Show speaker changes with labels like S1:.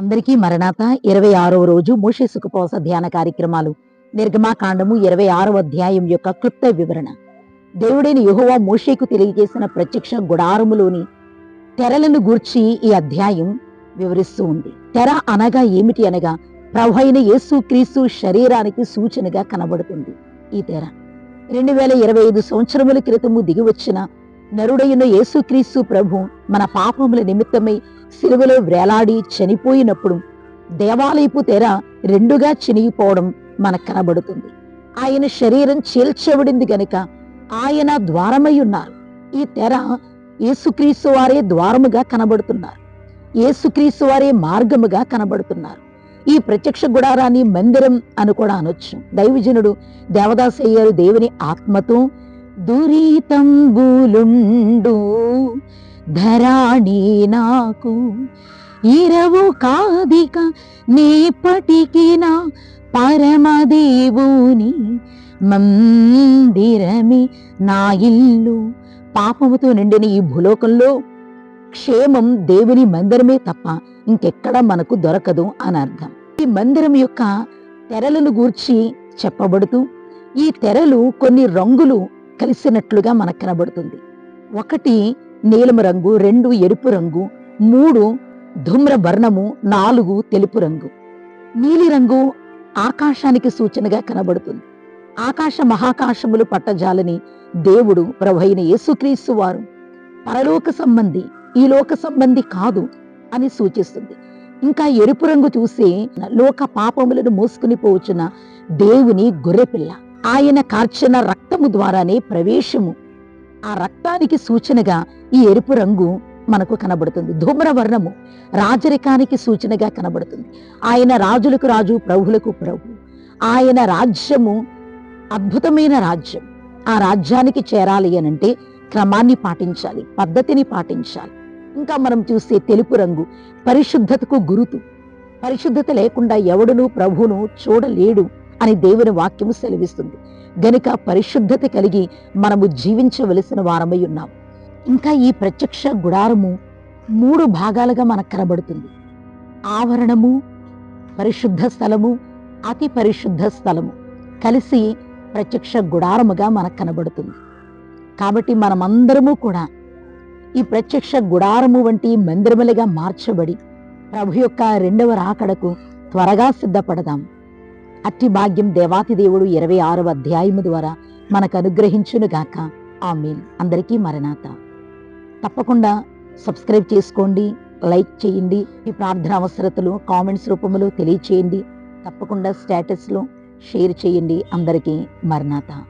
S1: అందరికీ మరణాత ఇరవై ఆరవ రోజు మోషే సుఖపోస ధ్యాన కార్యక్రమాలు. నిర్గమాకాండము ఇరవై ఆరవ అధ్యాయం యొక్క క్లుప్త వివరణ. దేవుడైన యుహోవా మోషేకు తెలియజేసిన ప్రత్యక్ష గుడారములోని తెరలను గూర్చి ఈ అధ్యాయం వివరిస్తూ ఉంది. తెర అనగా ఏమిటి అనగా ప్రభు అయిన యేసు క్రీస్తు శరీరానికి సూచనగా కనబడుతుంది. ఈ తెర. రెండు వేల ఇరవై ఐదు సంవత్సరముల క్రితము దిగివచ్చిన నరుడైన యేసుక్రీస్తు ప్రభు మన పాపముల నిమిత్తమై సిలువలో వేలాడి చనిపోయినప్పుడు దేవాలయపు తెర రెండుగా చినిగిపోవడం మనకు కనబడుతుంది. ఆయన శరీరం చీల్చబడింది గనుక ఆయన ద్వారమై ఉన్నారు. ఈ తెర యేసుక్రీస్తు వారే ద్వారముగా కనబడుతున్నారు. యేసుక్రీస్తు వారే మార్గముగా కనబడుతున్నారు. ఈ ప్రత్యక్ష గుడారాన్ని మందిరం అని కూడా అనొచ్చు. దైవజనుడు దేవదాసయ్యారు దేవుని ఆత్మతో దురితంబులుండు. ధరాణి నాకు ఇరవు కాదిక నేపటికి నా పరమదేవుని మందిరమే నా ఇల్లు. పాపముతో నిండిన ఈ భూలోకంలో క్షేమం దేవుని మందిరమే తప్ప ఇంకెక్కడ మనకు దొరకదు అని అర్థం. ఈ మందిరం యొక్క తెరలను గూర్చి చెప్పబడుతూ ఈ తెరలు కొన్ని రంగులు కలిసినట్లుగా మనకు కనబడుతుంది. ఒకటి నీలము రంగు రెండు ఎరుపు రంగు మూడు ధూమ్ర వర్ణము నాలుగు తెలుపు రంగు. నీలి రంగు ఆకాశానికి సూచనగా కనబడుతుంది. ఆకాశ మహాకాశములు పట్టజాలని దేవుడు ప్రభైన యేసుక్రీస్తు వారు పరలోక సంబంధి ఈ లోక సంబంధి కాదు అని సూచిస్తుంది. ఇంకా ఎరుపు రంగు చూసి లోక పాపములను మోసుకుని పోవచ్చున దేవుని గొర్రెపిల్ల. ఆయన కార్చిన రక్తము ద్వారానే ప్రవేశము. ఆ రక్తానికి సూచనగా ఈ ఎరుపు రంగు మనకు కనబడుతుంది. ధూమ్రవర్ణము రాజరికానికి సూచనగా కనబడుతుంది. ఆయన రాజులకు రాజు ప్రభులకు ప్రభు ఆయన రాజ్యము అద్భుతమైన రాజ్యం. ఆ రాజ్యానికి చేరాలి అనంటే క్రమాన్ని పాటించాలి పద్ధతిని పాటించాలి. ఇంకా మనం చూసే తెలుపు రంగు పరిశుద్ధతకు గురుతు. పరిశుద్ధత లేకుండా ఎవడును ప్రభువును చూడలేడు. అని దేవుని వాక్యము సెలవిస్తుంది. గనుక పరిశుద్ధత కలిగి మనము జీవించవలసిన వారమై ఉన్నాం. ఇంకా ఈ ప్రత్యక్ష గుడారము మూడు భాగాలుగా మనకు కనబడుతుంది. ఆవరణము పరిశుద్ధ స్థలము అతి పరిశుద్ధ స్థలము. కలిసి ప్రత్యక్ష గుడారముగా మనకు కనబడుతుంది. కాబట్టి మనమందరము కూడా ఈ ప్రత్యక్ష గుడారము వంటి మందిరములుగా మార్చబడి ప్రభు యొక్క రెండవ రాకడకు త్వరగా సిద్ధపడదాం. అట్టి భాగ్యం దేవాతి దేవుడు ఇరవై ఆరవ అధ్యాయము ద్వారా మనకు అనుగ్రహించును గాక. మీల్ అందరికీ మరణాత. తప్పకుండా సబ్స్క్రైబ్ చేసుకోండి లైక్ చేయండి మీ ప్రార్థన అవసరతలు కామెంట్స్ రూపంలో తెలియచేయండి. తప్పకుండా స్టేటస్లో షేర్ చేయండి. అందరికీ మరణాత.